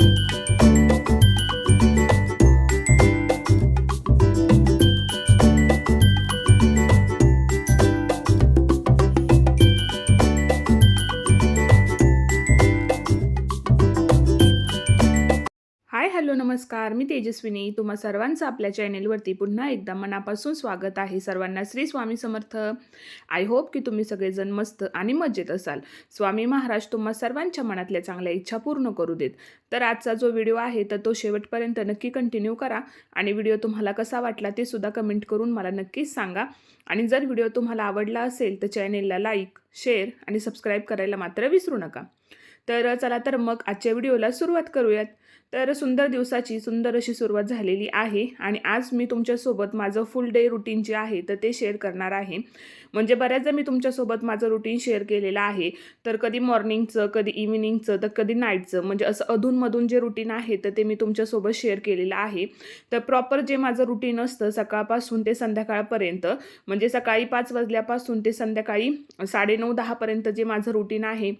you. नमस्कार मी तेजस्विनी. तुम्हा सर्वांचं आपल्या चॅनेलवरती पुन्हा एकदा मनापासून स्वागत आहे सर्वांना श्री स्वामी समर्थ. आय होप की तुम्ही सगळेजण मस्त आणि मजेत असाल. स्वामी महाराज तुम्हा सर्वांच्या मनातल्या चांगल्या इच्छा पूर्ण करू देत. तर आजचा जो व्हिडिओ आहे तर तो शेवटपर्यंत नक्की कंटिन्यू करा आणि व्हिडिओ तुम्हाला कसा वाटला ते सुद्धा कमेंट करून मला नक्कीच सांगा. आणि जर व्हिडिओ तुम्हाला आवडला असेल तर चॅनेलला लाईक शेअर आणि सबस्क्राईब करायला मात्र विसरू नका. तर चला तर मग आजच्या व्हिडिओला सुरुवात करूयात. तर सुंदर दिवसाची सुंदर अशी सुरुवात झालेली आहे आणि आज मी तुमच्यासोबत माझं फुल डे रुटीन जे आहे तर ते शेअर करणार आहे. म्हणजे बऱ्याचदा मी तुमच्यासोबत माझं रुटीन शेअर केलेलं आहे. तर कधी मॉर्निंगचं कधी इव्हिनिंगचं तर कधी नाईटचं म्हणजे असं अधूनमधून जे रुटीन आहे तर ते मी तुमच्यासोबत शेअर केलेलं आहे. तर प्रॉपर जे माझं रुटीन असतं सकाळपासून ते संध्याकाळपर्यंत म्हणजे सकाळी पाच वाजल्यापासून ते संध्याकाळी साडेनऊ दहापर्यंत जे माझं रुटीन आहे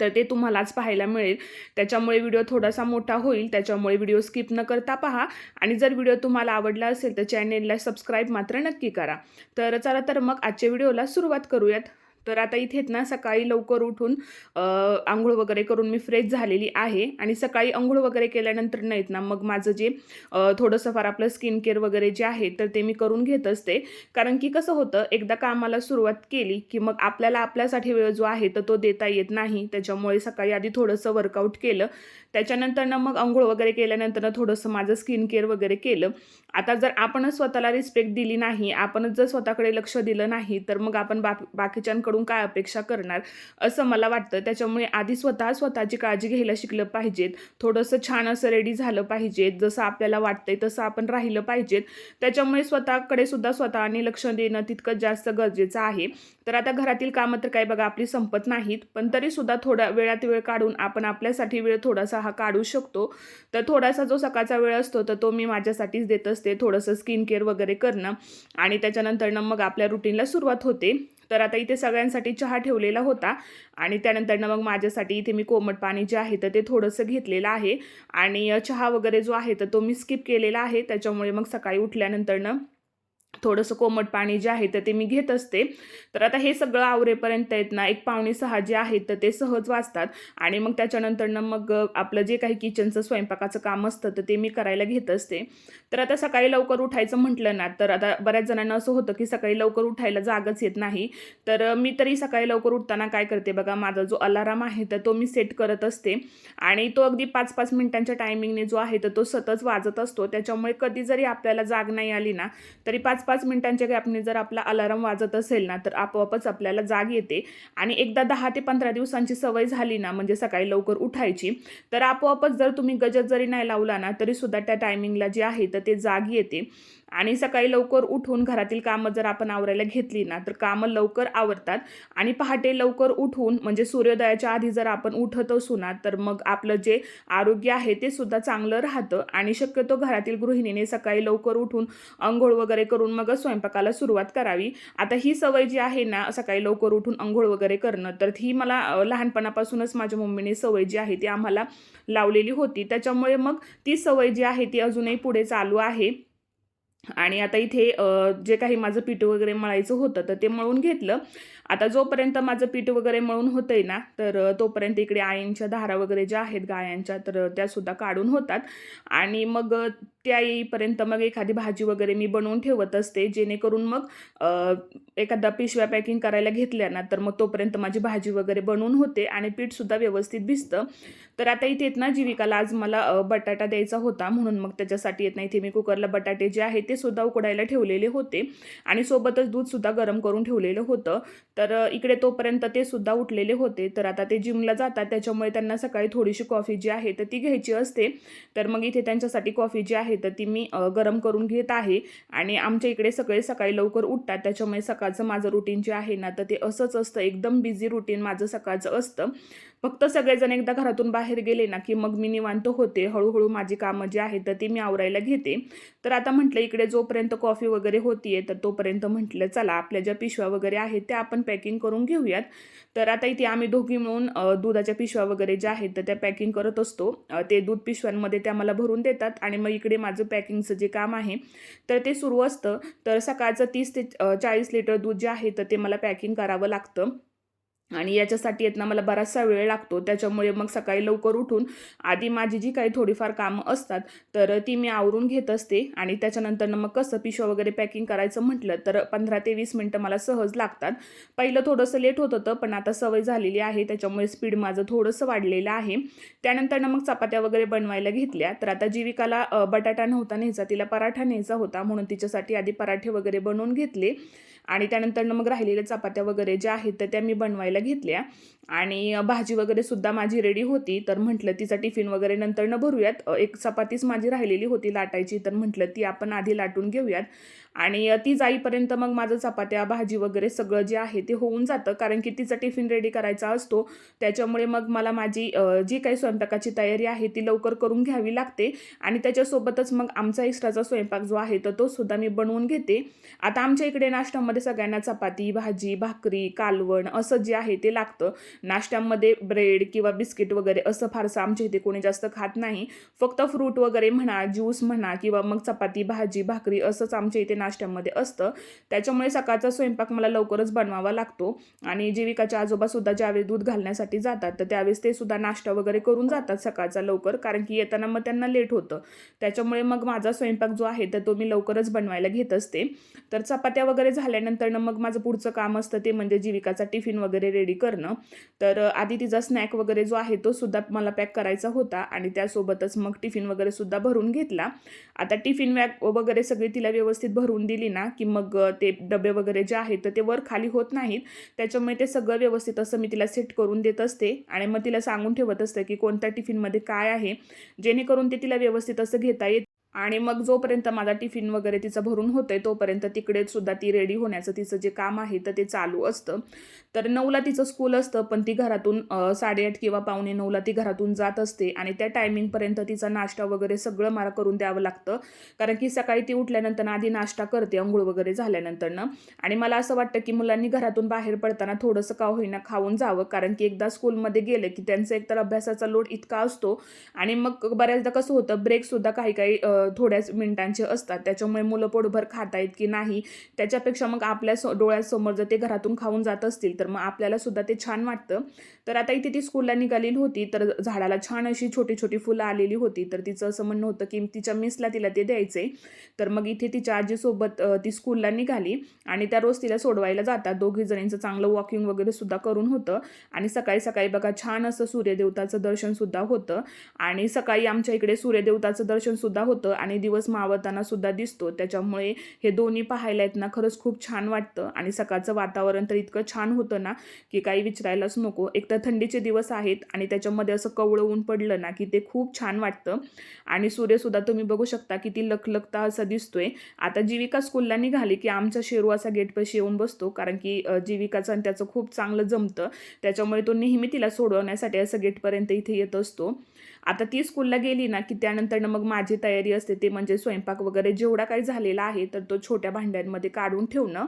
तर ते तुम्हालाच पाहायला मिळेल. त्याच्यामुळे व्हिडिओ थोडासा मोठा होईल. त्याच्यामुळे व्हिडिओ स्किप न करता पहा. आणि जर व्हिडिओ तुम्हाला आवडला असेल तर चॅनेलला सबस्क्राईब मात्र नक्की करा. तर चला तर मग आजच्या व्हिडिओला सुरुवात करूयात. तर आता इथेच ना सकाळी लवकर उठून आंघोळ वगैरे करून मी फ्रेश झालेली आहे. आणि सकाळी आंघोळ वगैरे केल्यानंतर नाहीत ना मग माझं जे थोडंसं फार आपलं स्किन केअर वगैरे जे आहे तर ते मी करून घेत असते. कारण की कसं होतं एकदा कामाला सुरुवात केली की मग आपल्याला आपल्यासाठी वेळ जो आहे तर तो देता येत नाही. त्याच्यामुळे सकाळी आधी थोडंसं वर्कआउट केलं. त्याच्यानंतर ना मग आंघोळ वगैरे केल्यानंतर ना थोडंसं माझं स्किन केअर वगैरे केलं. आता जर आपणच स्वतःला रिस्पेक्ट दिली नाही आपणच जर स्वतःकडे लक्ष दिलं नाही तर मग आपण बा बाकीच्यांकडून काय अपेक्षा करणार? असं मला वाटतं. त्याच्यामुळे आधी स्वतः स्वतःची काळजी घ्यायला शिकलं पाहिजेत. थोडंसं छान असं रेडी झालं पाहिजे जसं आपल्याला वाटतंय तसं आपण राहिलं पाहिजेत. त्याच्यामुळे स्वतःकडे सुद्धा स्वतःने लक्ष देणं तितकं जास्त गरजेचं आहे. तर आता घरातील कामं तर काही बघा आपली संपत नाहीत पण तरीसुद्धा थोडा वेळात वेळ काढून आपण आपल्यासाठी वेळ थोडासा हा काढू शकतो. तर थोडासा जो सकाळचा वेळ असतो तर तो मी माझ्यासाठीच देत असते थोडंसं स्किन केअर वगैरे करणं. आणि त्याच्यानंतरनं मग आपल्या रुटीनला सुरुवात होते. तर आता इथे सगळ्यांसाठी चहा ठेवलेला होता. आणि त्यानंतरनं मग माझ्यासाठी इथे मी कोमट पाणी जे आहे तर ते थोडंसं घेतलेलं आहे. आणि चहा वगैरे जो आहे तर तो मी स्किप केलेला आहे. त्याच्यामुळे मग सकाळी उठल्यानंतरनं थोडंसं कोमट पाणी जे आहे तर ते मी घेत असते. तर आता हे सगळं आवरेपर्यंत आहेत ना एक पावणे सहा जे आहेत तर ते सहज वाचतात. आणि मग त्याच्यानंतरनं मग आपलं जे काही किचनचं स्वयंपाकाचं काम असतं तर ते मी करायला घेत असते. तर आता सकाळी लवकर उठायचं म्हटलं ना तर आता बऱ्याच जणांना असं होतं की सकाळी लवकर उठायला जागच येत नाही. तर मी तरी सकाळी लवकर उठताना काय करते बघा माझा जो अलाराम आहे तर तो मी सेट करत असते. आणि तो अगदी पाच पाच मिनिटांच्या टायमिंगने जो आहे तर तो सतत वाजत असतो. त्याच्यामुळे कधी जरी आपल्याला जाग नाही आली ना तरी पाच पाच पाच मिनिटांच्या गॅपने जर आपला अलाराम वाजत असेल ना तर आपोआपच आपल्याला जाग येते. आणि एकदा दहा ते पंधरा दिवसांची सवय झाली ना म्हणजे सकाळी लवकर उठायची तर आपोआपच जर तुम्ही गजर जरी नाही लावला ना तरीसुद्धा त्या टायमिंगला जे आहे तर ते जाग येते. आणि सकाळी लवकर उठून घरातील कामं जर आपण आवरायला घेतली ना तर कामं लवकर आवरतात. आणि पहाटे लवकर उठून म्हणजे सूर्योदयाच्या आधी जर आपण उठत असू ना तर मग आपलं जे आरोग्य आहे ते सुद्धा चांगलं राहतं. आणि शक्यतो घरातील गृहिणीने सकाळी लवकर उठून अंघोळ वगैरे करून मग स्वयंपाकाला सुरुवात करावी. आता ही सवय जी आहे ना सकाळी लवकर उठून अंघोळ वगैरे करणं तर ही मला लहानपणापासूनच माझ्या मम्मीने सवय जी आहे ती आम्हाला लावलेली होती. त्याच्यामुळे मग ती सवय जी आहे ती अजूनही पुढे चालू आहे. आणि आता इथे जे काही माझं पीठ वगैरे मळायचं होतं तर ते मळून घेतलं. आता जोपर्यंत माझं पीठ वगैरे मळून होतंय ना तर तोपर्यंत इकडे आईंच्या धारा वगैरे ज्या आहेत गायांच्या तर त्यासुद्धा काढून होतात. आणि मग त्या येईपर्यंत मग एखादी भाजी वगैरे मी बनवून ठेवत असते जेणेकरून मग एखादा पिशव्या पॅकिंग करायला घेतल्या ना तर मग तोपर्यंत माझी भाजी वगैरे बनवून होते आणि पीठसुद्धा व्यवस्थित भिजतं. तर आता इथे येत ना जीविकाला आज मला बटाटा द्यायचा होता म्हणून मग त्याच्यासाठी येत ना इथे मी कुकरला बटाटे जे आहे ते सुद्धा उकडायला ठेवलेले होते. आणि सोबतच दूधसुद्धा गरम करून ठेवलेलं होतं. तर इकडे तोपर्यंत ते सुद्धा उठलेले होते. तर आता ते जिमला जातात. त्याच्यामुळे त्यांना सकाळी थोडीशी कॉफी जी आहे तर ती घ्यायची असते. तर मग इथे त्यांच्यासाठी कॉफी जी आहे तर ती मी गरम करून घेत आहे. आणि आमच्या इकडे सगळे सकाळी लवकर उठतात. त्याच्यामुळे सकाळचं माझं रुटीन जे आहे ना तर ते असंच असतं. एकदम बिझी रुटीन माझं सकाळचं असतं. फक्त सगळेजण एकदा घरातून बाहेर गेले ना की मग मी निवांत होते. हळूहळू माझी कामं जी आहेत तर ती मी आवरायला घेते. तर आता म्हटलं इकडे जोपर्यंत कॉफी वगैरे होतीये तर तोपर्यंत म्हटलं चला आपल्या ज्या पिशव्या वगैरे आहेत त्या आपण पॅकिंग करून घेऊयात. तर आता इथे आम्ही दोघी मिळून दुधाच्या पिशव्या वगैरे ज्या आहेत तर त्या पॅकिंग करत असतो. ते दूध पिशव्यांमध्ये त्या मला भरून देतात आणि मग इकडे माझं पॅकिंगचं जे काम आहे तर ते सुरू असतं. तर सकाळचं तीस ते चाळीस लिटर दूध जे आहे तर ते मला पॅकिंग करावं लागतं. आणि याच्यासाठी येत ना मला बराचसा वेळ लागतो. त्याच्यामुळे मग सकाळी लवकर उठून आधी माझी जी काही थोडीफार कामं असतात तर ती मी आवरून घेत असते. आणि त्याच्यानंतर मग कसं पिशव्या वगैरे पॅकिंग करायचं म्हटलं तर पंधरा ते वीस मिनटं मला सहज लागतात. पहिलं थोडंसं लेट होत होतं पण आता सवय झालेली आहे. त्याच्यामुळे स्पीड माझं थोडंसं वाढलेलं आहे. त्यानंतर मग चपात्या वगैरे बनवायला घेतल्या. तर आता जीविकाला बटाटा नव्हता न्यायचा तिला पराठा न्यायचा होता म्हणून तिच्यासाठी आधी पराठे वगैरे बनवून घेतले. आणि त्यानंतर मग राहिलेल्या चपात्या वगैरे ज्या आहेत तर त्या मी बनवायला घेतल्या. आणि भाजी वगैरे सुद्धा माझी रेडी होती. तर म्हटलं तिचा टिफिन वगैरे नंतर न भरूयात एक चपातीच माझी राहिलेली होती लाटायची. तर म्हटलं ती आपण आधी लाटून घेऊयात. आणि ती जाईपर्यंत मग माझं चपात्या भाजी वगैरे सगळं जे आहे ते होऊन जातं. कारण की तिचा टिफिन रेडी करायचा असतो. त्याच्यामुळे मग मला माझी जी काही स्वयंपाकाची तयारी आहे ती लवकर करून घ्यावी लागते. आणि त्याच्यासोबतच मग आमचा एक्स्ट्राचा स्वयंपाक जो आहे तर तो सुद्धा मी बनवून घेते. आता आमच्या इकडे नाश्त्यामध्ये सगळ्यांना चपाती भाजी भाकरी कालवण असं जे आहे ते लागतं. नाश्त्यामध्ये ब्रेड किंवा बिस्किट वगैरे असं फारसं आमच्या इथे कोणी जास्त खात नाही. फक्त फ्रूट वगैरे म्हणा ज्यूस म्हणा किंवा मग चपाती भाजी भाकरी असंच आमच्या इथे नाश्त्यामध्ये असतं. त्याच्यामुळे सकाळचा स्वयंपाक मला लवकरच बनवावा लागतो. आणि जीविकाच्या आजोबासुद्धा ज्यावेळी दूध घालण्यासाठी जातात तर त्यावेळेस ते सुद्धा नाश्ता वगैरे करून जातात सकाळचा लवकर कारण की येताना मग त्यांना लेट होतं. त्याच्यामुळे मग माझा स्वयंपाक जो आहे तर तो मी लवकरच बनवायला घेत असते. तर चपात्या वगैरे झाल्यानंतर मग माझं पुढचं काम असतं ते म्हणजे जीविकाचा टिफिन वगैरे रेडी करणं. तर आधी तिचा स्नॅक वगैरे जो आहे तो सुद्धा मला पॅक करायचा होता आणि त्यासोबतच मग टिफिन वगैरे सुद्धा भरून घेतला. आता टिफिन वॅग वगैरे सगळी तिला व्यवस्थित भरून दिली ना की मग ते डबे वगैरे जे आहेत तर ते वर खाली होत नाहीत. त्याच्यामुळे ते सगळं व्यवस्थित असं मी तिला सेट करून देत असते आणि मग तिला सांगून ठेवत असते की कोणत्या टिफिनमध्ये काय आहे. जेणेकरून ते तिला व्यवस्थित असं घेता येत आणि मग जोपर्यंत माझा टिफिन वगैरे तिचं भरून होतंय तोपर्यंत तिकडे सुद्धा ती रेडी होण्याचं तिचं जे काम आहे तर ते चालू असतं. तर नऊला तिचं स्कूल असतं पण ती घरातून साडेआठ किंवा पावणे नऊला ती घरातून जात असते आणि त्या टायमिंगपर्यंत तिचा नाश्ता वगैरे सगळं मला करून द्यावं लागतं. कारण की सकाळी ती उठल्यानंतर आधी नाश्ता करते अंघोळ वगैरे झाल्यानंतरनं. आणि मला असं वाटतं की मुलांनी घरातून बाहेर पडताना थोडंसं का होईना खाऊन जावं कारण की एकदा स्कूलमध्ये गेलं की त्यांचं एकतर अभ्यासाचा लोड इतका असतो. आणि मग बऱ्याचदा कसं होतं ब्रेकसुद्धा काही काही थोड्याच मिनिटांचे असतात. त्याच्यामुळे मुलं पोटभर खातायत की नाही त्याच्यापेक्षा मग आपल्या सो डोळ्यासमोर जर ते घरातून खाऊन जात असतील तर मग आपल्याला सुद्धा ते छान वाटतं. तर आता इथे ती स्कूलला निघालेली होती तर झाडाला छान अशी छोटी छोटी फुलं आलेली होती. तर तिचं असं म्हणणं होतं की तिच्या मिसला तिला ते द्यायचे. तर मग इथे तिच्या आजीसोबत ती स्कूलला निघाली आणि त्या रोज तिला सोडवायला जातात. दोघी जणींचं चांगलं वॉकिंग वगैरे सुद्धा करून होतं. आणि सकाळी सकाळी बघा छान असं सूर्यदेवताचं दर्शन सुद्धा होतं. आणि सकाळी आमच्या इकडे सूर्यदेवताचं दर्शन सुद्धा होतं. आणि दिवस मावळताना सुद्धा दिसतो. त्याच्यामुळे हे दोन्ही पाहायला आहेत ना खरंच खूप छान वाटतं. आणि सकाळचं वातावरण तर इतकं छान होतं ना की काही विचारायलाच नको. एक तर थंडीचे दिवस आहेत आणि त्याच्यामध्ये असं कवळं ऊन पडलं ना की ते खूप छान वाटतं. आणि सूर्यसुद्धा तुम्ही बघू शकता किती लखलखता असा दिसतोय. आता जीविका स्कूलला निघाली की आमचा शेरू असा गेटपाशी येऊन बसतो कारण की जीविकाचं आणि त्याचं खूप चांगलं जमतं. त्याच्यामुळे तो नेहमी तिला सोडवण्यासाठी असं गेटपर्यंत इथे येत असतो. आता ती स्कूलला गेली ना की त्यानंतर मग माझी तयारी असते ते म्हणजे स्वयंपाक वगैरे जेवढा काही झालेला आहे तर तो छोट्या भांड्यांमध्ये काढून ठेवणं.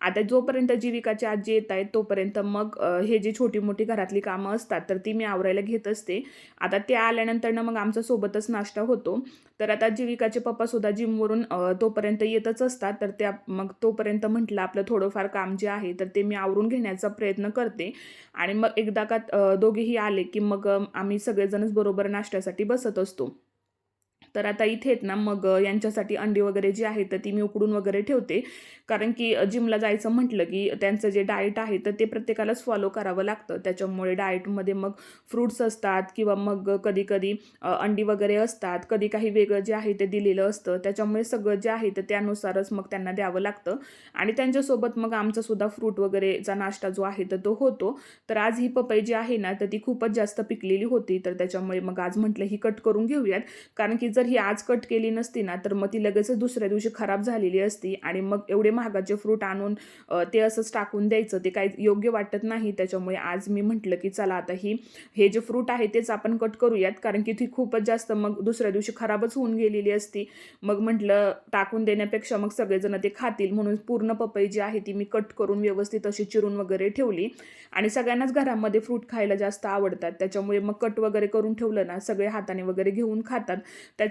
आता जोपर्यंत जीविकाची आजी येत आहेत तोपर्यंत मग हे जी छोटी मोठी घरातली कामं असतात तर ती मी आवरायला घेत असते. आता त्या आल्यानंतर मग आमचा सोबतच नाश्ता होतो. तर आता जीविकाचे पप्पासुद्धा जिमवरून तोपर्यंत येतच असतात तर त्या मग तोपर्यंत म्हटलं आपलं थोडंफार काम जे आहे तर ते मी आवरून घेण्याचा प्रयत्न करते. आणि मग एकदा का दोघेही आले की मग आम्ही सगळेजणच बरोबर नाश्त्यासाठी बसत असतो. तर आता इथे आहेत ना मग यांच्यासाठी अंडी वगैरे जी आहेत तर ती मी उकडून वगैरे ठेवते. कारण की जिमला जायचं म्हटलं की त्यांचं जे डाएट आहे तर ते प्रत्येकालाच फॉलो करावं लागतं. त्याच्यामुळे डाएटमध्ये मग फ्रूट्स असतात किंवा मग कधी कधी अंडी वगैरे असतात. कधी काही वेगळं जे आहे ते दिलेलं असतं. त्याच्यामुळे सगळं जे आहे तर त्यानुसारच मग त्यांना द्यावं लागतं. आणि त्यांच्यासोबत मग आमचा सुद्धा फ्रूट वगैरेचा नाश्ता जो आहे तर तो होतो. तर आज ही पपई जी आहे ना तर ती खूपच जास्त पिकलेली होती. तर त्याच्यामुळे मग आज म्हटलं ही कट करून घेऊयात. कारण की जर ही आज कट केली नसती ना तर मग ती लगेचच दुसऱ्या दिवशी खराब झालेली असती आणि मग एवढे महागाचे फ्रूट आणून ते असंच टाकून द्यायचं. ते काही योग्य वाटत नाही. त्याच्यामुळे आज मी म्हटलं की चला आता ही हे जे फ्रूट आहे तेच आपण कट करूयात. कारण की ती खूपच जास्त मग दुसऱ्या दिवशी खराबच होऊन गेलेली असती. मग म्हटलं टाकून देण्यापेक्षा मग सगळेजण ते खातील. म्हणून पूर्ण पपई जी आहे ती मी कट करून व्यवस्थित अशी चिरून वगैरे ठेवली. आणि सगळ्यांनाच घरामध्ये फ्रूट खायला जास्त आवडतात. त्याच्यामुळे मग कट वगैरे करून ठेवलं ना सगळे हाताने वगैरे घेऊन खातात.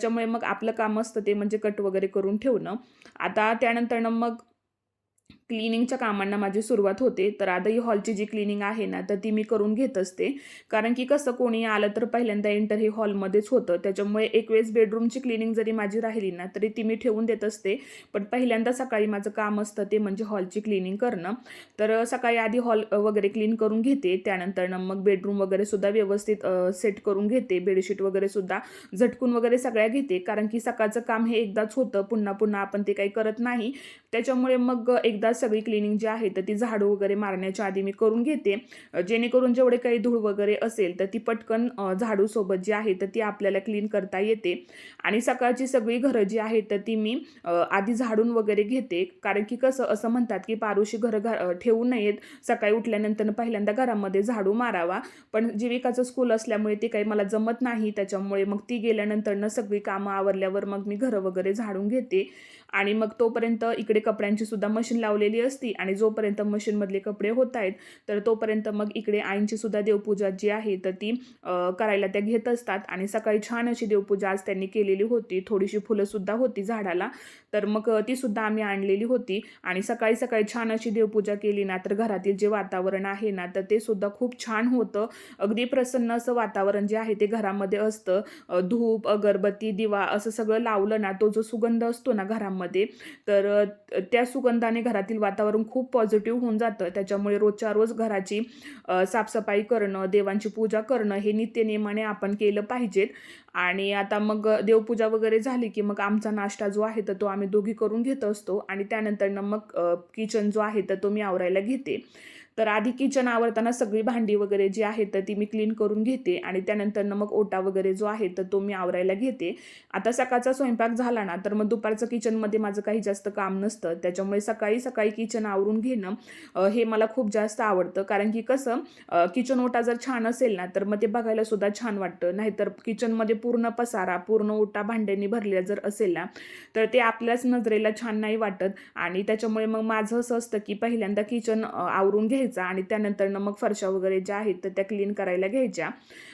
त्याच्यामुळे मग आपलं काम असतं ते म्हणजे कट वगैरे करून ठेवणं. आता त्यानंतरनं मग क्लिनिंगच्या कामांना माझी सुरुवात होते. तर आता ही हॉलची जी क्लिनिंग आहे ना तर ती मी करून घेत असते. कारण की कसं कोणी आलं तर पहिल्यांदा एंटर हे हॉलमध्येच होतं. त्याच्यामुळे एक वेळेस बेडरूमची क्लिनिंग जरी माझी राहिली ना तरी ती मी ठेवून देत असते. पण पहिल्यांदा सकाळी माझं काम असतं ते म्हणजे हॉलची क्लिनिंग करणं. तर सकाळी आधी हॉल वगैरे क्लीन करून घेते. त्यानंतर मग बेडरूम वगैरे सुद्धा व्यवस्थित सेट करून घेते. बेडशीट वगैरे सुद्धा झटकून वगैरे सगळ्या घेते. कारण की सकाळचं काम हे एकदाच होतं. पुन्हा पुन्हा आपण ते काही करत नाही. त्याच्यामुळे मग एकदा सगळी क्लिनिंग जी आहे तर ती झाडू वगैरे मारण्याच्या आधी मी करून घेते. जेणेकरून जेवढे काही धूळ वगैरे असेल तर ती पटकन झाडूसोबत जी आहे तर ती आपल्याला क्लीन करता येते. आणि सकाळची सगळी घरं जी आहेत तर ती मी आधी झाडून वगैरे घेते. कारण की कसं असं म्हणतात की पारुशी घरं घ ठेवू नयेत. सकाळी उठल्यानंतर पहिल्यांदा घरामध्ये झाडू मारावा. पण जीविकाचं स्कूल असल्यामुळे ते काही मला जमत नाही. त्याच्यामुळे मग ती गेल्यानंतरनं सगळी कामं आवरल्यावर मग मी घरं वगैरे झाडून घेते. आणि मग तोपर्यंत इकडे कपड्यांची सुद्धा मशीन लावलेली असती आणि जोपर्यंत मशीनमधले कपडे होत आहेत तर तोपर्यंत मग इकडे आईंची सुद्धा देवपूजा जी आहे तर ती करायला त्या घेत असतात. आणि सकाळी छान अशी देवपूजा आज त्यांनी केलेली होती. थोडीशी फुलंसुद्धा होती झाडाला. तर मग ती सुद्धा आम्ही आणलेली होती. आणि सकाळी सकाळी छान अशी देवपूजा केली ना तर घरातील जे वातावरण आहे ना तर ते सुद्धा खूप छान होतं. अगदी प्रसन्न असं वातावरण जे आहे ते घरामध्ये असतं. धूप अगरबत्ती दिवा असं सगळं लावलं ना तो जो सुगंध असतो ना घरामध्ये तर त्या सुगंधाने घरातील वातावरण खूप पॉझिटिव्ह होऊन जातं. त्याच्यामुळे रोजच्या रोज घराची साफसफाई करणं देवांची पूजा करणं हे नित्यनियमाने आपण केलं पाहिजेत. आणि आता मग देवपूजा वगैरे झाली की मग आमचा नाश्ता जो आहे तर तो आम्ही दोघी करून घेत असतो. आणि त्यानंतरनं मग किचन जो आहे तर तो मी आवरायला घेते. तर आधी किचन आवरताना सगळी भांडी वगैरे जी आहेत तर ती मी क्लीन करून घेते आणि त्यानंतर मग ओटा वगैरे जो आहे तर तो मी आवरायला घेते. आता सकाळचा स्वयंपाक झाला ना तर मग दुपारचं किचनमध्ये माझं काही जास्त काम नसतं. त्याच्यामुळे सकाळी सकाळी किचन आवरून घेणं हे मला खूप जास्त आवडतं. कारण की कसं किचन ओटा जर छान असेल ना तर मग ते बघायला सुद्धा छान वाटतं. नाहीतर किचनमध्ये पूर्ण पसारा पूर्ण ओटा भांड्यांनी भरलेला जर असेल ना तर ते आपल्याच नजरेला छान नाही वाटत. आणि त्याच्यामुळे मग माझं असं असतं की पहिल्यांदा किचन आवरून घ्यायचा आणि त्यानंतर मग फरशा वगैरे ज्या आहेत तर त्या क्लीन करायला घ्यायच्या.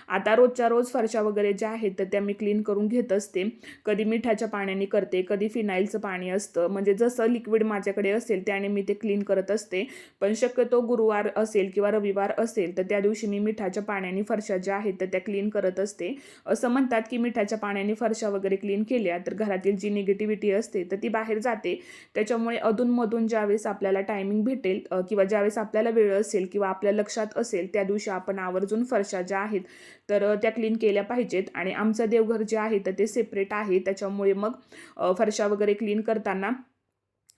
आता रोजच्या रोज फरशा वगैरे ज्या आहेत तर त्या मी क्लीन करून घेत असते. कधी मिठाच्या पाण्याने करते कधी फिनाईलचं पाणी असतं. म्हणजे जसं लिक्विड माझ्याकडे असेल त्याने मी ते क्लीन करत असते. पण शक्यतो गुरुवार असेल किंवा रविवार असेल तर त्या दिवशी मी मिठाच्या पाण्याने फरशा ज्या आहेत तर त्या क्लीन करत असते. असं म्हणतात की मिठाच्या पाण्याने फरशा वगैरे क्लीन केल्या तर घरातील जी निगेटिव्हिटी असते तर ती बाहेर जाते. त्याच्यामुळे अधूनमधून ज्यावेळेस आपल्याला टायमिंग भेटेल किंवा ज्यावेळेस आपल्याला वेळ असेल किंवा आपल्या लक्षात असेल त्या दिवशी आपण आवर्जून फरशा ज्या आहेत तर त्या क्लीन केल्या पाहिजेत. आणि आमचं देवघर जे आहे तर ते सेपरेट आहे. त्याच्यामुळे मग फरशा वगैरे क्लीन करताना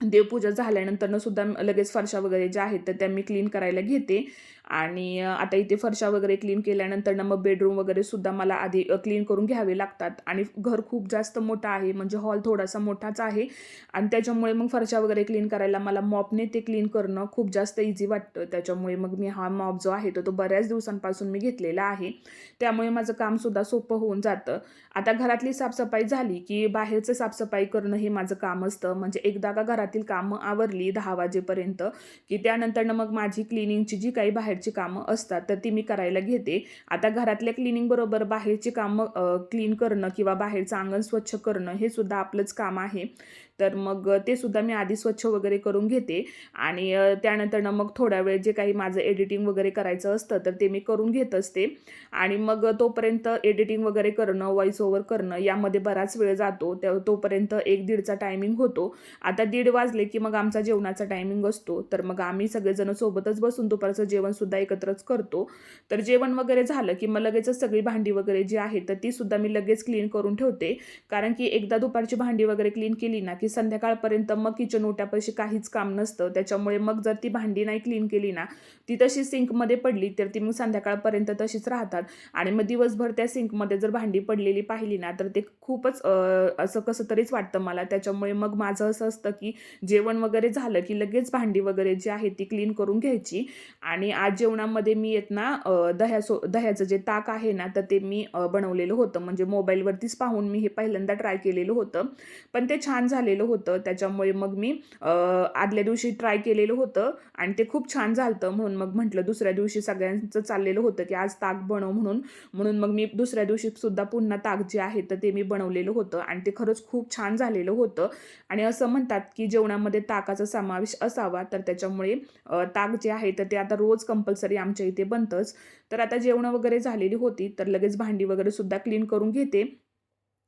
देवपूजा झाल्यानंतरनं सुद्धा लगेच फरशा वगैरे ज्या आहेत तर त्या मी क्लीन करायला घेते. आणि आता इथे फरशा वगैरे क्लीन केल्यानंतर मग बेडरूम वगैरे सुद्धा मला आधी क्लीन करून घ्यावे लागतात. आणि घर खूप जास्त मोठं आहे म्हणजे हॉल थोडासा मोठाच आहे. आणि त्याच्यामुळे मग फरशा वगैरे क्लीन करायला मला मॉपने ते क्लीन करणं खूप जास्त इझी वाटतं. त्याच्यामुळे मग मी हा मॉप जो आहे तो तो बऱ्याच दिवसांपासून मी घेतलेला आहे. त्यामुळे माझं कामसुद्धा सोपं होऊन जातं. आता घरातली साफसफाई झाली की बाहेरचं साफसफाई करणं हे माझं काम असतं. म्हणजे एकदा का घरातील कामं आवरली दहा वाजेपर्यंत की त्यानंतरनं मग माझी क्लिनिंगची जी काही बाहेर बाहेरची कामं असतात तर ती मी करायला घेते. आता घरातल्या क्लिनिंगबरोबर बाहेरची कामं क्लीन करणं किंवा बाहेरचं अंगण स्वच्छ करणं हे सुद्धा आपलंच काम आहे. तर मग ते सुद्धा मी आधी स्वच्छ वगैरे करून घेते. आणि त्यानंतरनं मग थोड्या वेळ जे काही माझं एडिटिंग वगैरे करायचं असतं तर ते मी करून घेत असते. आणि मग तोपर्यंत एडिटिंग वगैरे करणं व्हॉइस ओव्हर करणं यामध्ये बराच वेळ जातो. त्या तोपर्यंत एक दीडचा टायमिंग होतो. आता दीड वाजले की मग आमचा जेवणाचा टायमिंग असतो. तर मग आम्ही सगळेजण सोबतच बसून दुपारचं जेवणसुद्धा एकत्रच करतो. तर जेवण वगैरे झालं की मग लगेचच सगळी भांडी वगैरे जी आहेत तर ती सुद्धा मी लगेच क्लीन करून ठेवते. कारण की एकदा दुपारची भांडी वगैरे क्लीन केली ना की संध्याकाळपर्यंत मग किचन ओट्यापाशी काहीच काम नसतं. त्याच्यामुळे मग जर ती भांडी नाही क्लीन केली ना ती तशी सिंकमध्ये पडली तर ती मग संध्याकाळपर्यंत तशीच राहतात. आणि मग दिवसभर त्या सिंकमध्ये जर भांडी पडलेली पाहिली ना तर ते खूपच असं कसं तरीच वाटतं मला. त्याच्यामुळे मग माझं असं असतं की जेवण वगैरे झालं की लगेच भांडी वगैरे जी आहे ती क्लीन करून घ्यायची. आणि आज जेवणामध्ये मी येत ना दह्यासो दह्याचं जे ताक आहे ना तर ते मी बनवलेलं होतं. म्हणजे मोबाईलवरतीच पाहून मी हे पहिल्यांदा ट्राय केलेलं होतं. पण ते छान झालेलं होतं. त्याच्यामुळे मग मी आदल्या दिवशी ट्राय केलेलं होतं आणि ते खूप छान झालं म्हणून मग म्हटलं दुसऱ्या दिवशी सगळ्यांचं चाललेलं होतं की आज ताक बनव म्हणून. म्हणून मग मी दुसऱ्या दिवशी सुद्धा पुन्हा ताक जे आहे तर ते मी बनवलेलं होतं आणि ते खरंच खूप छान झालेलं होतं. आणि असं म्हणतात की जेवणामध्ये ताकाचा समावेश असावा. तर त्याच्यामुळे ताक जे आहे तर ते आता रोज कंपल्सरी आमच्या इथे बनतंच. तर आता जेवणं वगैरे झालेली होती तर लगेच भांडी वगैरे सुद्धा क्लीन करून घेते.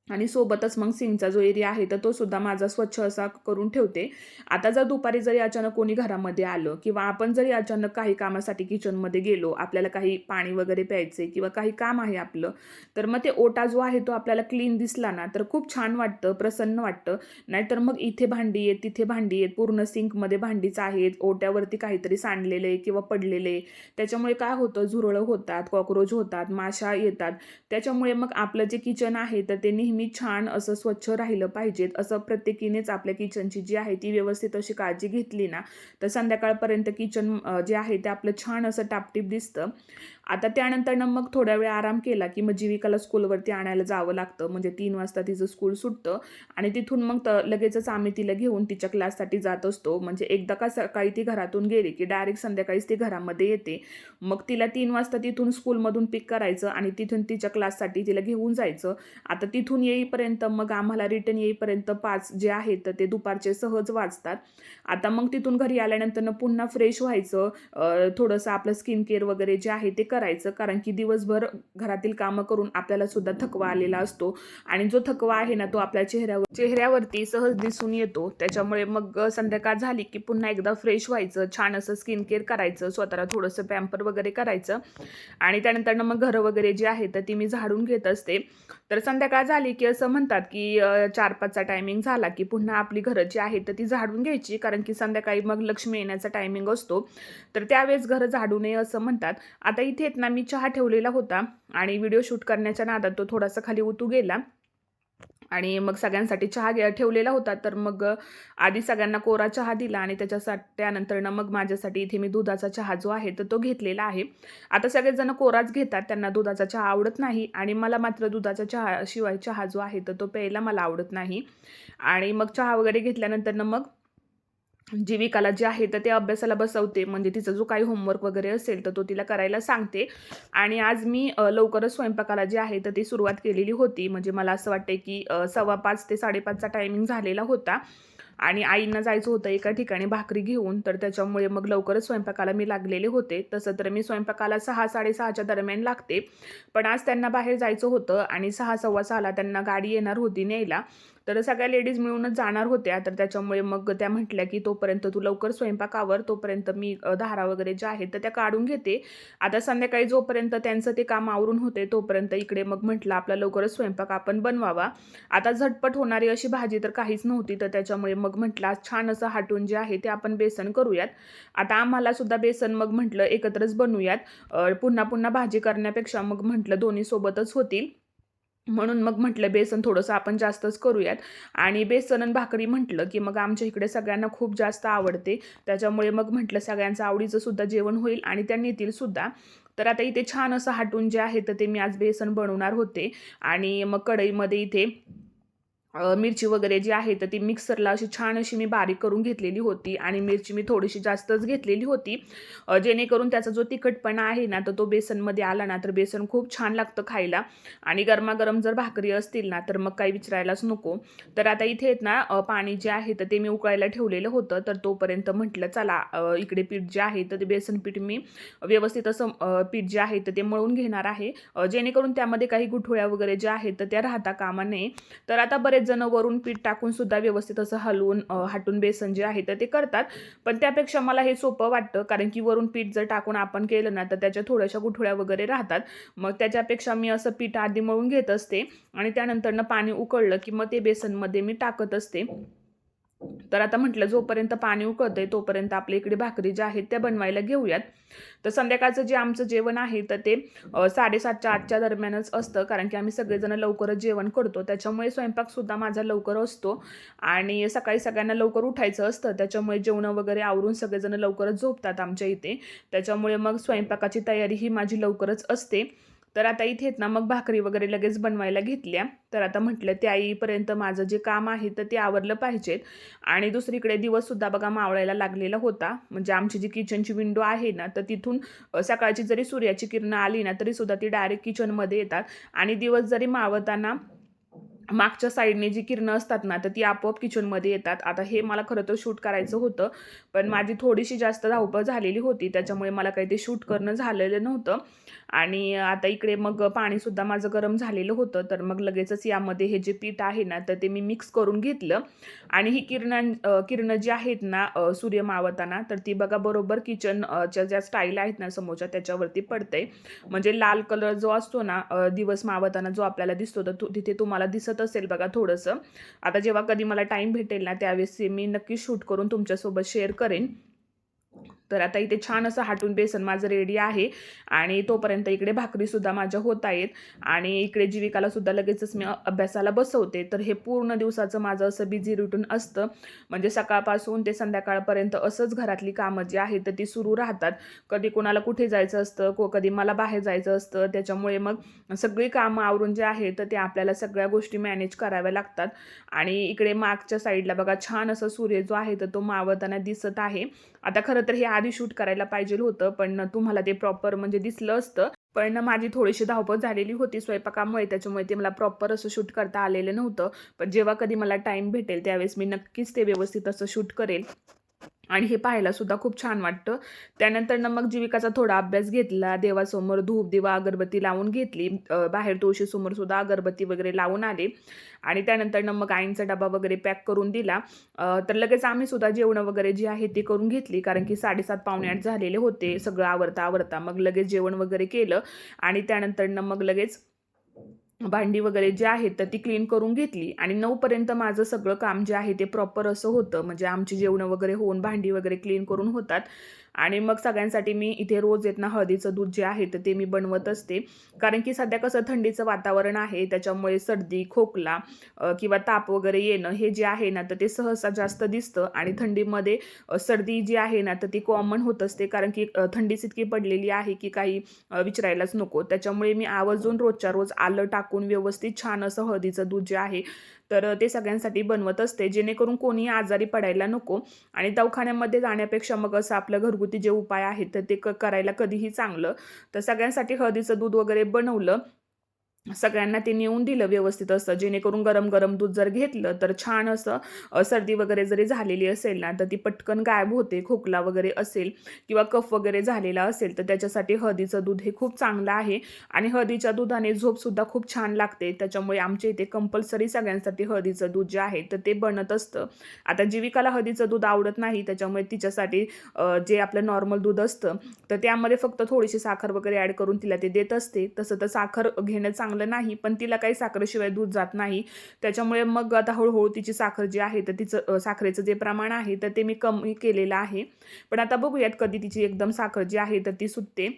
आणि सोबतच मग सिंगचा जो एरिया आहे तर तो सुद्धा माझा स्वच्छ असा करून ठेवते. आता जर दुपारी जरी अचानक कोणी घरामध्ये आलं किंवा आपण जरी अचानक काही कामासाठी किचनमध्ये गेलो आपल्याला काही पाणी वगैरे प्यायचे किंवा काही काम आहे आपलं तर मग ते ओटा जो आहे तो आपल्याला क्लीन दिसला ना तर खूप छान वाटतं प्रसन्न वाटतं. नाहीतर मग इथे भांडी आहेत तिथे भांडी आहेत पूर्ण सिंकमध्ये भांडीच आहेत ओट्यावरती काहीतरी सांडलेलं आहे किंवा पडलेले. आहे त्याच्यामुळे काय होतं झुरळं होतात कॉक्रोच होतात माशा येतात. त्याच्यामुळे मग आपलं जे किचन आहे तर ते नेहमी छान असं स्वच्छ राहिलं पाहिजेत असं प्रत्येकीनेच आपल्या किचनची जी आहे ती व्यवस्थित अशी काळजी घेतली ना तर संध्याकाळपर्यंत किचन जे आहे ते आपलं छान असं टापटीप दिसतं. आता त्यानंतरनं मग थोड्या वेळ आराम केला की मग जीविकाला स्कूलवरती आणायला जावं लागतं म्हणजे तीन वाजता तिचं स्कूल सुटतं आणि तिथून मग त लगेचच आम्ही तिला घेऊन तिच्या क्लाससाठी जात असतो. म्हणजे एकदा का सकाळी ती घरातून गेली की डायरेक्ट संध्याकाळीच ती घरामध्ये येते. मग तिला तीन वाजता तिथून स्कूलमधून पिक करायचं आणि तिथून तिच्या क्लाससाठी तिला घेऊन जायचं. आता तिथून येईपर्यंत मग आम्हाला रिटर्न येईपर्यंत पाच जे आहेत तर ते दुपारचे सहज वाजतात आता मग तिथून घरी आल्यानंतर पुन्हा फ्रेश व्हायचं थोडंसं आपलं स्किन केअर वगैरे जे आहे ते करायचं कारण की दिवसभर घरातील कामं करून आपल्याला सुद्धा थकवा आलेला असतो. आणि जो थकवा आहे ना तो आपल्या चेहऱ्यावर चेहऱ्यावरती सहज दिसून येतो. त्याच्यामुळे मग संध्याकाळ झाली की पुन्हा एकदा फ्रेश व्हायचं छान असं स्किन केअर करायचं स्वतःला थोडंसं पॅम्पर वगैरे करायचं. आणि त्यानंतर मग घरं वगैरे जे आहे तर ती मी झाडून घेत असते. तर संध्याकाळ झाली की असं म्हणतात की चार पाचचा टायमिंग झाला की पुन्हा आपली घरं जी आहेत तर ती झाडून घ्यायची. कारण की संध्याकाळी मग लक्ष्मी येण्याचा टायमिंग असतो. तर त्यावेळेस घरं झाडू नये असं म्हणतात. आता इथे ना मी चहा ठेवलेला होता आणि व्हिडिओ शूट करण्याच्या नादात तो थोडासा खाली उतू गेला. आणि मग सगळ्यांसाठी चहा घ्या ठेवलेला होता. तर मग आधी सगळ्यांना कोरा चहा दिला आणि त्याच्यासाठी त्यानंतरनं मग माझ्यासाठी इथे मी दुधाचा चहा जो आहे तर तो घेतलेला आहे. आता सगळेजण कोराच घेतात त्यांना दुधाचा चहा आवडत नाही आणि मला मात्र दुधाचा चहा शिवाय चहा जो आहे तर तो प्यायला मला आवडत नाही. आणि मग चहा वगैरे घेतल्यानंतरनं मग जीविकाला जे आहे तर ते अभ्यासाला बसवते. म्हणजे तिचा जो काही होमवर्क वगैरे असेल तर तो तिला करायला सांगते. आणि आज मी लवकरच स्वयंपाकाला जे आहे तर ती सुरुवात केलेली होती. म्हणजे मला असं वाटते की सव्वा पाच ते साडेपाचचा टायमिंग झालेला होता. आणि आईंना जायचं होतं एका ठिकाणी भाकरी घेऊन. तर त्याच्यामुळे मग लवकरच स्वयंपाकाला मी लागलेले होते. तसं तर मी स्वयंपाकाला सहा साडेसहाच्या दरम्यान लागते. पण आज त्यांना बाहेर जायचं होतं आणि सहा सव्वा सहाला त्यांना गाडी येणार होती न्यायला. तर सगळ्या लेडीज मिळूनच जाणार होत्या. तर त्याच्यामुळे मग त्या म्हटल्या की तोपर्यंत तू लवकर स्वयंपाक आवर तोपर्यंत मी धारा वगैरे ज्या आहेत तर त्या काढून घेते. आता संध्याकाळी जोपर्यंत त्यांचं ते काम आवरून होते तोपर्यंत इकडे मग म्हटलं आपला लवकरच स्वयंपाक आपण बनवावा. आता झटपट होणारी अशी भाजी तर काहीच नव्हती तर त्याच्यामुळे मग म्हटलं छान असं हाटून जे आहे ते आपण बेसन करूयात. आता आम्हाला सुद्धा बेसन मग म्हटलं एकत्रच बनवूयात पुन्हा पुन्हा भाजी करण्यापेक्षा मग म्हटलं दोन्ही सोबतच होतील. म्हणून मग म्हटलं बेसन थोडंसं आपण जास्तच करूयात. आणि बेसन आणि भाकरी म्हटलं की मग आमच्या इकडे सगळ्यांना खूप जास्त आवडते. त्याच्यामुळे मग म्हटलं सगळ्यांचं आवडीचं सुद्धा जेवण होईल आणि त्या नेतील सुद्धा. तर आता इथे छान असं हाटून जे आहे तर ते मी आज बेसन बनवणार होते. आणि मग कढईमध्ये इथे मिरची वगैरे जी आहे तर ती मिक्सरला अशी छान अशी मी बारीक करून घेतलेली होती आणि मिरची मी थोडीशी जास्तच घेतलेली होती. जेणेकरून त्याचा जो तिखटपणा आहे ना तर तो बेसनमध्ये आला ना तर बेसन खूप छान लागतं खायला. आणि गरमागरम जर भाकरी असतील ना तर मग काही विचारायलाच नको. तर आता इथे आहेत ना पाणी जे आहे तर ते मी उकळायला ठेवलेलं होतं. तर तोपर्यंत म्हटलं चला इकडे पीठ जे आहे तर ते बेसन पीठ मी व्यवस्थित असं पीठ जे आहे तर ते मळून घेणार आहे. जेणेकरून त्यामध्ये काही गुठोळ्या वगैरे ज्या आहेत तर त्या राहता कामा नये. तर आता बरेच बरेच जण वरून पीठ टाकून सुद्धा व्यवस्थित असं हलवून हाटून बेसन जे आहे तर ते करतात. पण त्यापेक्षा मला हे सोपं वाटतं कारण की वरून पीठ जर टाकून आपण केलं ना तर त्याच्या थोड्याशा गुठळ्या वगैरे राहतात. मग त्याच्यापेक्षा मी असं पीठ आधी मळून घेत असते आणि त्यानंतरनं पाणी उकळलं की मग ते बेसनमध्ये मी टाकत असते. तर आता म्हटलं जोपर्यंत पाणी उकळतंय तोपर्यंत आपल्या इकडे भाकरी ज्या आहेत त्या बनवायला घेऊयात. तर संध्याकाळचं जे आमचं जेवण आहे तर ते साडेसातच्या आठच्या दरम्यानच असतं कारण की आम्ही सगळेजण लवकरच जेवण करतो. त्याच्यामुळे स्वयंपाकसुद्धा माझा लवकर असतो आणि सकाळी सगळ्यांना लवकर उठायचं असतं. त्याच्यामुळे जेवणं वगैरे आवरून सगळेजण लवकरच झोपतात आमच्या इथे. त्याच्यामुळे मग स्वयंपाकाची तयारी ही माझी लवकरच असते. तर आता इथे आहेत ना मग भाकरी वगैरे लगेच बनवायला घेतल्या. तर आता म्हटलं त्या आईपर्यंत माझं जे काम आहे तर ते आवरलं पाहिजेत. आणि दुसरीकडे दिवससुद्धा बघा मावळायला लागलेला होता. म्हणजे आमची जी किचनची विंडो आहे ना तर तिथून सकाळची जरी सूर्याची किरणं आली ना तरीसुद्धा ती डायरेक्ट किचनमध्ये येतात. आणि दिवस जरी मावताना मागच्या साईडने जी किरणं असतात ना तर ती आपोआप किचनमध्ये येतात. आता हे मला खरं तर शूट करायचं होतं पण माझी थोडीशी जास्त धावपळ झालेली होती त्याच्यामुळे मला काही ते शूट करणं झालेलं नव्हतं. आणि आता इकडे मग पाणीसुद्धा माझं गरम झालेलं होतं तर मग लगेचच यामध्ये हे जे पीठ आहे ना तर ते मी मिक्स करून घेतलं. आणि ही किरणं किरणं जी आहेत ना सूर्य मावताना तर ती बघा बरोबर किचनच्या ज्या स्टाईल आहेत ना समोरच्या त्याच्यावरती पडते म्हणजे लाल कलर जो असतो ना दिवस मावताना जो आपल्याला दिसतो तर तो- तिथे तुम्हाला दिसत असेल बघा थोडंसं. आता जेव्हा कधी मला टाईम भेटेल ना त्यावेळेस ते मी नक्की शूट करून तुमच्यासोबत शेअर करेन. तर आता इथे छान असं हाटून बेसन माझं रेडी आहे. आणि तोपर्यंत इकडे भाकरीसुद्धा माझ्या होत आहेत. आणि इकडे जीविकालासुद्धा लगेचच मी अभ्यासाला बसवते. तर हे पूर्ण दिवसाचं माझं असं बिझी रुटीन असतं. म्हणजे सकाळपासून ते संध्याकाळपर्यंत असंच घरातली कामं जी आहेत तर ती सुरू राहतात. कधी कोणाला कुठे जायचं असतं को कधी मला बाहेर जायचं असतं. त्याच्यामुळे मग सगळी कामं आवरून जे आहे तर ते आपल्याला सगळ्या गोष्टी मॅनेज कराव्या लागतात. आणि इकडे मागच्या साईडला बघा छान असं सूर्य जो आहे तर तो मावताना दिसत आहे. आता खरं तर हे आधी शूट करायला पाहिजे होतं पण तुम्हाला ते प्रॉपर म्हणजे दिसलं असतं. पण माझी थोडीशी धावपळ झालेली होती स्वयंपाकामुळे त्याच्यामुळे ते मला प्रॉपर असं शूट करता आलेलं नव्हतं. पण जेव्हा कधी मला टाईम भेटेल त्यावेळेस मी नक्कीच ते व्यवस्थित असं शूट करेल. आणि हे पाहायला सुद्धा खूप छान वाटतं. त्यानंतर न मग जीविकाचा थोडा अभ्यास घेतला देवासमोर धूप दिवा अगरबत्ती लावून घेतली. बाहेर तुळशीसमोर सुद्धा अगरबत्ती वगैरे लावून आले. आणि त्यानंतर न मग आईंचा डबा वगैरे पॅक करून दिला. तर लगेच आम्ही सुद्धा जेवणं वगैरे जी आहे ती करून घेतली. कारण की साडेसात पावणे आठ झालेले होते. सगळं आवरता आवरता मग लगेच जेवण वगैरे केलं. आणि त्यानंतर न मग लगेच भांडी वगैरे जे आहेत तर ती क्लीन करून घेतली. आणि नऊपर्यंत माझं सगळं काम जे आहे ते प्रॉपर असं होतं. म्हणजे आमची जेवणं वगैरे होऊन भांडी वगैरे क्लीन करून होतात. आणि मग सगळ्यांसाठी मी इथे रोज येत ना हळदीचं दूध जे आहे तर ते मी बनवत असते. कारण की सध्या कसं थंडीचं वातावरण आहे त्याच्यामुळे सर्दी खोकला किंवा ताप वगैरे येणं हे जे आहे ना तर ते सहसा जास्त दिसतं. आणि थंडीमध्ये सर्दी जी आहे ना तर ती कॉमन होत असते. कारण की थंडीच इतकी पडलेली आहे की काही विचारायलाच नको. त्याच्यामुळे मी आवर्जून रोजच्या रोज आलं टाकून व्यवस्थित छान असं हळदीचं दूध जे आहे तर ते सगळ्यांसाठी बनवत असते. जेणेकरून कोणी आजारी पडायला नको आणि दवाखान्यामध्ये जाण्यापेक्षा मग असं आपलं घरगुती जे उपाय आहेत तर ते क करायला कधीही चांगलं. तर सगळ्यांसाठी हळदीचं दूध वगैरे बनवलं. सगळ्यांना ते नेऊन दिलं व्यवस्थित असं. जेणेकरून गरम गरम दूध जर घेतलं तर छान असं सर्दी वगैरे जरी झालेली असेल ना तर ती पटकन गायब होते खोकला वगैरे असेल किंवा कफ वगैरे झालेला असेल तर त्याच्यासाठी हळदीचं दूध हे खूप चांगलं आहे. आणि हळदीच्या दुधाने झोपसुद्धा खूप छान लागते. त्याच्यामुळे आमच्या इथे कंपल्सरी सगळ्यांसाठी हळदीचं दूध जे आहे तर ते बनत असतं. आता जीविकाला हळदीचं दूध आवडत नाही त्याच्यामुळे तिच्यासाठी जे आपलं नॉर्मल दूध असतं तर त्यामध्ये फक्त थोडीशी साखर वगैरे ॲड करून तिला ते देत असते. तसं तर साखर घेणं चांगलं चांगलं नाही पण तिला काही साखरेशिवाय दूध जात नाही. त्याच्यामुळे मग आता हळूहळू तिची साखर जी आहे तर तिचं साखरेचं जे प्रमाण आहे तर ते मी कमी केलेलं आहे. पण आता बघूयात कधी तिची एकदम साखर जी आहे तर ती सुटते.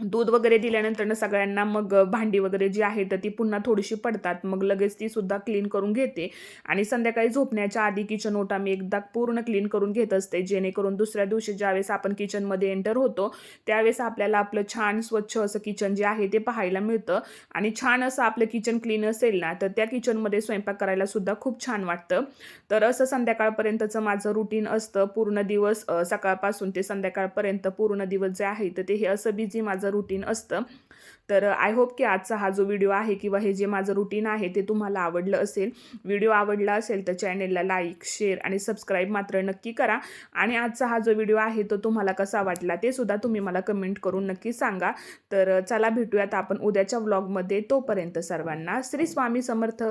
दूध वगैरे दिल्यानंतर सगळ्यांना मग भांडी वगैरे जी आहे तर ती पुन्हा थोडीशी पडतात. मग लगेच ती सुद्धा क्लीन करून घेते. आणि संध्याकाळी झोपण्याच्या आधी किचन ओटा मी एकदा पूर्ण क्लीन करून घेत असते. जेणेकरून दुसऱ्या दिवशी ज्यावेळेस आपण किचनमध्ये एंटर होतो त्यावेळेस आपल्याला आपलं छान स्वच्छ असं किचन जे आहे ते पाहायला मिळतं. आणि छान असं आपलं किचन क्लीन असेल ना तर त्या किचनमध्ये स्वयंपाक करायला सुद्धा खूप छान वाटतं. तर असं संध्याकाळपर्यंतचं माझं रुटीन असतं. पूर्ण दिवस सकाळपासून ते संध्याकाळपर्यंत पूर्ण दिवस जे आहे तर ते हे असं बिझी माझं रुटीन असतं. तर आय होप की आजचा हा जो व्हिडिओ आहे किंवा हे जे माझं रुटीन आहे ते तुम्हाला आवडलं असेल. व्हिडिओ आवडला असेल तर चॅनेलला लाईक शेअर आणि सबस्क्राईब मात्र नक्की करा. आणि आजचा हा जो व्हिडिओ आहे तो तुम्हाला कसा वाटला ते सुद्धा तुम्ही मला कमेंट करून नक्की सांगा. तर चला भेटूयात आपण उद्याच्या व्लॉगमध्ये तोपर्यंत सर्वांना श्री स्वामी समर्थ.